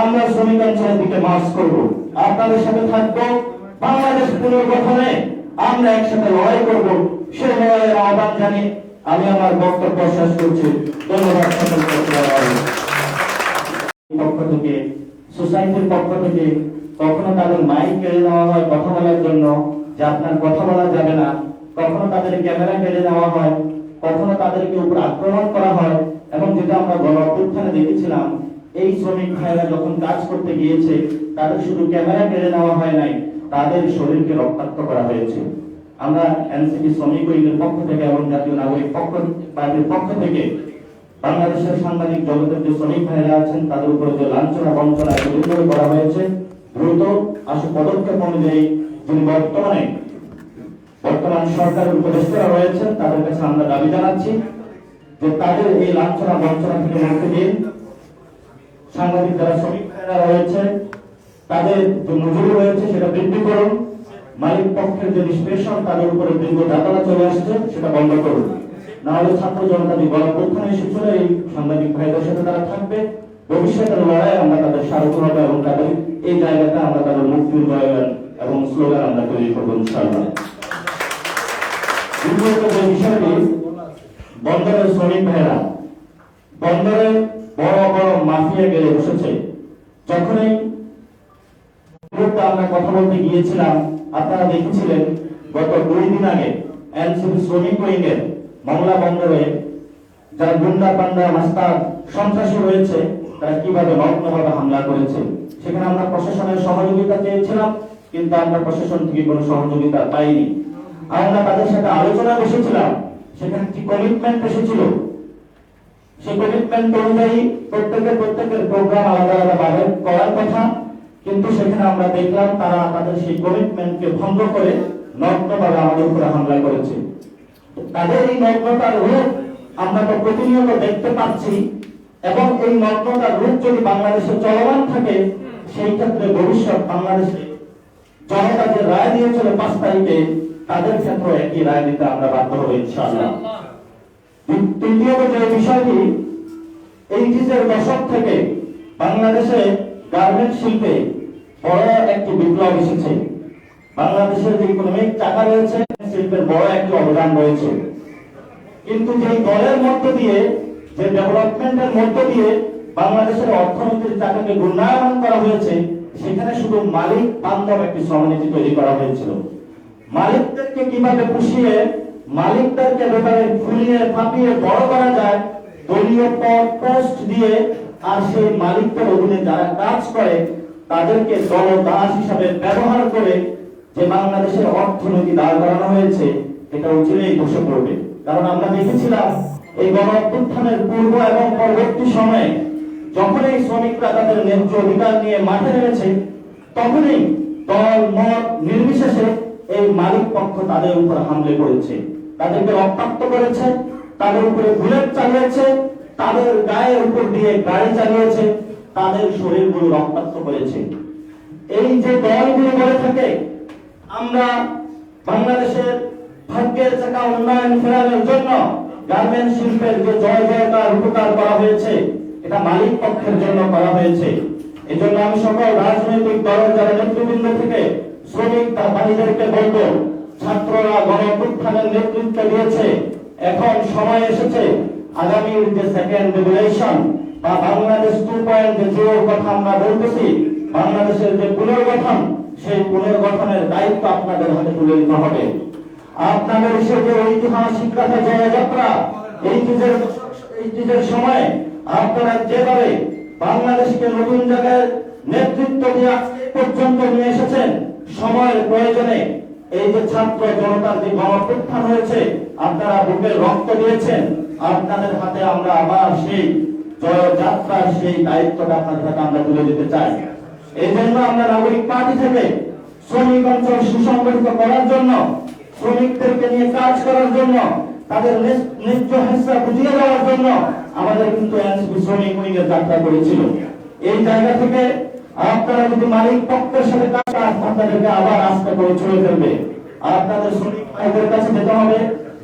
আমরা শ্রমিক অঞ্চলের দিকে মার্চ করব। আপনাদের সাথে থাকব। বাংলাদেশ পুনর্গঠনে আমরা একসাথে লড়াই করব। সে লড়াইয়ের আহ্বান জানিয়ে আমি আমার বক্তব্য শেষ করছি। ধন্যবাদ। পক্ষ থেকে, সোসাইটির পক্ষ থেকে কখনো তাদের মাইক কেড়ে নেওয়া হয় কথা বলার জন্য, যে আপনার কথা বলা যাবে না। কখনো তাদের ক্যামেরা কেড়ে নেওয়া হয়। কখনো তাদেরকে উপর আক্রমণ করা হয়। এবং যেটা আমরা গণ অভ্যুত্থানে দেখেছিলাম এই শ্রমিক ভাইরা যখন কাজ করতে গিয়েছে, তাদের শুধু ক্যামেরা কেড়ে নেওয়া হয় নাই, তাদের শরীরকে রক্তাক্ত করা হয়েছে। আমরা এনসিপি শ্রমিক উইংয়ের পক্ষ থেকে এবং জাতীয় নাগরিক পক্ষ পার্টির পক্ষ থেকে বাংলাদেশের সাংবাদিক জগতের যে শ্রমিক ভাইরা আছেন, তাদের উপরে যে লাঞ্ছনা, বঞ্চনা এগুলো করা হয়েছে, দ্রুত আশু পদক্ষেপ অনুযায়ী যিনি বর্তমানে বর্তমান সরকারের উপদেষ্টারা রয়েছেন, তাদের কাছে আমরা দাবি জানাচ্ছি যে তাদের এই লাঞ্ছনা, বঞ্চনা থেকে মুক্তি দিন। সাংবাদিক যারা শ্রমিক ভাইরা রয়েছে, তাদের যে মজুরি রয়েছে সেটা বৃদ্ধি করুন। মালিক পক্ষের যে নিষ্পেষণ, তাদের উপরে দীর্ঘ দাদলা চলে আসছে, সেটা বন্ধ করুন। ছাত্র জনতা এসেছিল এই সাংবাদিক ভাইদের সাথে তারা থাকবে। ভবিষ্যতের লড়াই আমরা তাদের স্বাগত এবং তাদের এই আমরা তাদের এবং স্লোগান আমরা তৈরি করব ইনশাআল্লাহ। দ্বিতীয়ত যে বিষয়টি, বন্দরের শ্রমিক ভাইরা বন্দরে বড় মাফিয়া গেলে বসেছে। যখনই আমরা কথা বলতে গিয়েছিলাম, আপনারা দেখেছিলেন, গত দুই দিন আগে এনসিপি শ্রমিক উইং এর মংলা বন্দরে যারা গুন্ডা, পান্ডা মাস্টার সন্ত্রাসী রয়েছে, তারা কীভাবে নগ্নভাবে হামলা করেছে, সেখানে আমরা প্রশাসনের সহযোগিতা চেয়েছিলাম, কিন্তু আমরা প্রশাসন থেকে কোনো সহযোগিতা পাইনি। আমরা তাদের সাথে আলোচনা বসেছিলাম, সেখানে কি কমিটমেন্ট এসেছিল সেই কমিটমেন্ট অনুযায়ী প্রত্যেকের প্রত্যেকের প্রোগ্রাম আলাদা আলাদা ভাবে করার কথা। কিন্তু সেখানে আমরা দেখলাম তারা তাদের সেই কমিটমেন্টকে ভঙ্গ করে নগ্নভাবে আমাদের উপরে হামলা করেছে। তাদের এই নগ্নতার রূপ আমরা তো প্রতিনিয়ত দেখতে পাচ্ছি এবং এই নগ্নতার রূপ যদি বাংলাদেশে চলমান থাকে, সেই ক্ষেত্রে ভবিষ্যৎ বাংলাদেশে জনতা যে রায় দিয়েছিল পাঁচ তারিখে, তাদের ক্ষেত্রে একই রায় দিতে আমরা বাধ্য হব ইনশাআল্লাহ। তৃতীয়ত যে বিষয়টি এইটিসের দশক থেকে বাংলাদেশে গার্মেন্ট শিল্পে বড় একটি বিপ্লব এসেছে। বাংলাদেশের যে ইকোনমিক চাকা রয়েছে শিল্পের বড় একটি অবদান রয়েছে। কিন্তু যে দলের মধ্য দিয়ে, যে ডেভেলপমেন্টের মধ্য দিয়ে বাংলাদেশের অর্থনীতির চাকাকে উন্নয়ন করা হয়েছে, সেখানে শুধু মালিক বান্ধব একটি শ্রমনীতি তৈরি করা হয়েছিল। মালিকদেরকে কীভাবে পুষিয়ে মালিকদেরকে ব্যাপারে ফুলিয়ে ফাঁপিয়ে বড় করা যায়, দলীয় পদ পোস্ট দিয়ে, আর সেই মালিকদের অধীনে যারা কাজ করে, তাদেরকে দল দাস হিসাবে ব্যবহার করে যে বাংলাদেশের অর্থনীতি দাঁড় করানো হয়েছে এটা উচিলেই বসে পড়বে। কারণ আমরা দেখেছিলাম এই গণ অভ্যুত্থানের পূর্ব এবং পরবর্তী সময়ে যখন এই শ্রমিকরা তাদের ন্যায্য অধিকার নিয়ে মাঠে নেমেছে, তখনই দল মত নির্বিশেষে এই মালিক পক্ষ তাদের উপর হামলে করেছে। তাদেরকে রক্তাক্ত করেছে, তাদের উপরে বুলেট চালিয়েছে, তাদের গায়ের উপর দিয়ে গাড়ি চালিয়েছে, তাদের শরীরগুলো রক্তাক্ত করেছে। এই যে দলগুলো বলে থাকে, আমরা বাংলাদেশের ভাগ্যের চাকা উন্নয়ন ফেরানোর জন্য গার্মেন্ট শিল্পের যে জয় জয়কার উপকার করা হয়েছে, এটা মালিক পক্ষের জন্য করা হয়েছে। এই জন্য আমি সকল রাজনৈতিক দলের যারা নেতৃবৃন্দ থেকে শ্রমিক তার বাহিনীদেরকে বলব ছাত্ররা গণ অভ্যুত্থানের নেতৃত্ব দিয়েছে। এখন সময় এসেছে আগামীর যে সেকেন্ড রেগুলেশন বা বাংলাদেশ টু পয়েন্ট জিরো কথা আমরা বলতেছি, বাংলাদেশের যে পুনর্গঠন, সেই পুনর্গঠনের দায়িত্ব আপনাদের হাতে তুলে দিতে হবে। আপনাদের যে ঐতিহাসিক কথা জয়যাত্রা, এই যুগের এই যুগের সময়, আপনারা যেভাবে বাংলাদেশকে নতুন জায়গায় নেতৃত্ব দিয়ে পর্যন্ত নিয়ে এসেছেন, সময়ের প্রয়োজনে এই যে ছাত্র জনতার যে গণপ্রত্থান হয়েছে, আপনারা বুকের রক্ত দিয়েছেন, আপনাদের হাতে আমরা আবার সেই জয়যাত্রার সেই দায়িত্বটা আপনাদের হাতে আমরা তুলে দিতে চাই। এই জন্য আমরা নাগরিক পার্টি থেকে শ্রমিক অঞ্চল সুসংগঠিত করার জন্য, শ্রমিকদেরকে নিয়ে কাজ করার জন্য, তাদের ন্যায- ন্যায্য হিস্সা বুঝিয়ে দেওয়ার জন্য আমাদের কিন্তু এনসিপি শ্রমিক উইংয়ের যাত্রা করেছিল। এই জায়গা থেকে আপনারা যদি মালিক পক্ষের সাথে কাজ আপনাদেরকে আবার আস্থা করে ছুড়ে ফেলবে। আপনাদের শ্রমিক ভাইদের কাছে যেতে হবে,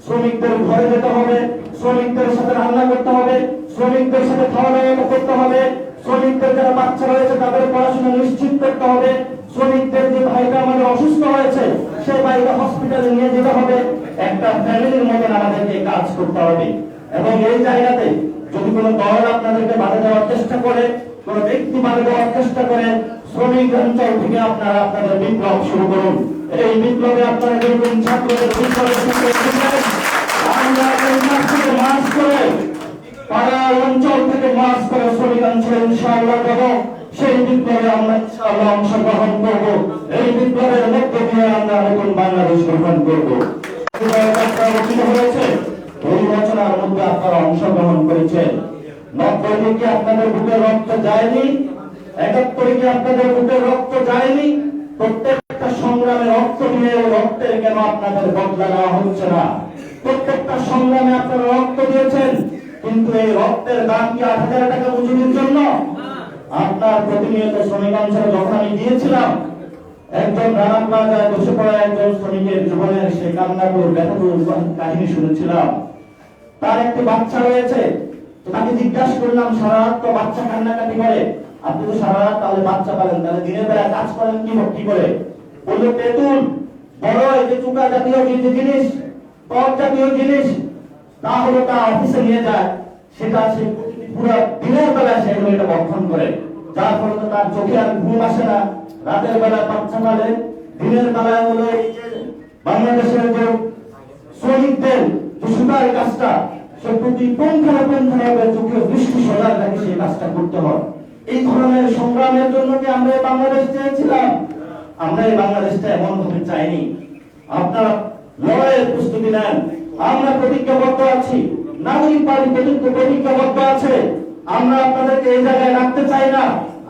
শ্রমিকদের ঘরে যেতে হবে, শ্রমিকদের সাথে রান্না করতে হবে, শ্রমিকদের সাথে খাওয়া দাওয়া করতে হবে, শ্রমিকদের যারা বাচ্চা রয়েছে, তাদের পড়াশোনা নিশ্চিত করতে হবে। শ্রমিকদের যে ভাইটা আমাদের অসুস্থ হয়েছে, সেই ভাইটা হসপিটালে নিয়ে যেতে হবে। একটা ফ্যামিলির মতন আমাদেরকে কাজ করতে হবে। এবং এই জায়গাতে যদি কোনো দল আপনাদেরকে বাধা দেওয়ার চেষ্টা করে কোনো ব্যক্তি দেওয়ার চেষ্টা করে, শ্রমিক অঞ্চল থেকে আপনারা আপনাদের বিপ্লব শুরু করুন। এই বিপ্লবে আপনারা যেরকম ছাত্রদের বিপ্লবের সূত্রে আমরা অংশগ্রহণ করেছেন। নব্বই কি আপনাদের বুকে রক্ত যায়নি? একাত্তরে কি আপনাদের বুকে রক্ত যায়নি? প্রত্যেকটা সংগ্রামে রক্ত দিয়ে রক্তের কেন আপনাদের বদলা নেওয়া হচ্ছে না? প্রত্যেকটা সংগ্রামে আপনারা রক্ত দিয়েছেন, কিন্তু এই রক্তের দাম কি আট হাজার টাকা মজুরির জন্য? আপনার প্রতিনিয়ত শ্রমিক অঞ্চলে যখন আমি গিয়েছিলাম, একজন রানা প্লাজায় বসে পড়া একজন শ্রমিকের জীবনের সে কান্নাপুর ব্যথাপুর কাহিনী শুনেছিলাম। তার একটি বাচ্চা রয়েছে তাকে জিজ্ঞাসা করলাম, সারা রাত তো বাচ্চা কান্নাকাটি করে? আপনি তো সারা রাত তাহলে বাচ্চা পালেন, তাহলে দিনের বেলা কাজ করেন কি কি করে? বলল, তেঁতুল বড় এই যে চুকা জাতীয় যে জিনিস, টক জাতীয় জিনিস, তা হলো তা অফিসে নিয়ে যায়। সেটা সে পুরো দিনের বেলায় সেগুলো এটা বক্ষণ করে। যার ফলে তার চোখে আর ঘুম আসে না। রাতের বেলা বাচ্চা পালে, দিনের বেলায় হলো এই যে বাংলাদেশের যে শ্রমিকদের যে সুতার কাজটা সে প্রতি পুঙ্খানুপুঙ্খানুভাবে চোখে দৃষ্টি সজাগ রেখে সেই কাজটা করতে হয়। এই ধরনের সংগ্রামের জন্য কি আমরা বাংলাদেশ চেয়েছিলাম? আমরা এই বাংলাদেশটা এমন ভাবে চাইনি। আপনারা লড়াইয়ের প্রস্তুতি নেন। আমরা প্রতিজ্ঞাবদ্ধ আছি। নাগরিক পার্টি প্রতিজ্ঞ প্রতিজ্ঞাবদ্ধ আছে। আমরা আপনাদেরকে এই জায়গায় রাখতে চাই না।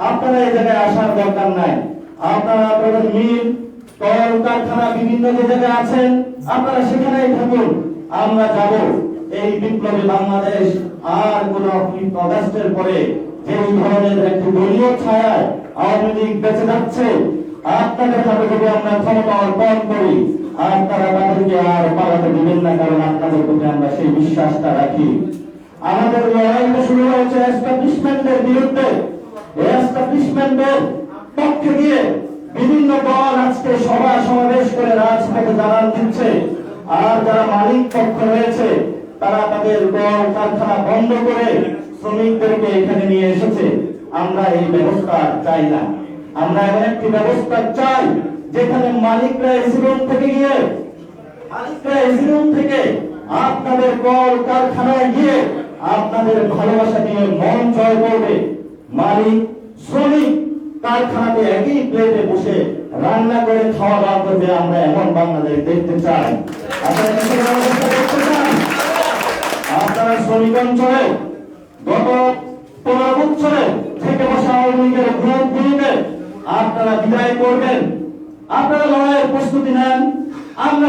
আপনারা এই জায়গায় আসার দরকার নাই। আপনারা আপনাদের মিল, কল, কারখানা, বিভিন্ন যে জায়গায় আছেন, আপনারা সেখানেই থাকুন। আমরা যাব। এই বিপ্লবী বাংলাদেশ আর কোন অগাস্টের পরে যে ধরনের একটি দলীয় ছায়ায় আওয়ামী লীগ বেঁচে যাচ্ছে আপনাদের হাতে যদি আমরা ক্ষমতা অর্পণ করি আপনারা তাদেরকে আর পালাতে দিবেন না, কারণ আপনাদের প্রতি আমরা সেই বিশ্বাসটা রাখি। আমাদের লড়াইটা শুরু হয়েছে এস্টাবলিশমেন্টের বিরুদ্ধে। এস্টাবলিশমেন্টের পক্ষে গিয়ে বিভিন্ন দল আজকে সভা সমাবেশ করে রাজপথে জানান দিচ্ছে, আর যারা মালিক পক্ষ রয়েছে তারা তাদের দল কারখানা বন্ধ করে শ্রমিকদেরকে এখানে নিয়ে এসেছে। আমরা এই ব্যবস্থা চাই না। আমরা এমন একটি ব্যবস্থা চাই, যেখানে মালিকরা এসি রুম থেকে গিয়ে, মালিকরা এসি রুম থেকে আপনাদের কল কারখানায় গিয়ে আপনাদের ভালোবাসা নিয়ে মন জয় করবে। মালিক, শ্রমিক কারখানাতে একই প্লেটে বসে রান্না করে খাওয়া দাওয়া করবে, আমরা এমন বাংলাদেশ দেখতে চাই। আপনারা অঞ্চলে গত পনেরো বছরে থেকে বসা আওয়ামী লীগের গ্রুপগুলিকে আপনারা বিদায় করবেন। আপনারা লড়াইয়ের প্রস্তুতি নেন। আমরা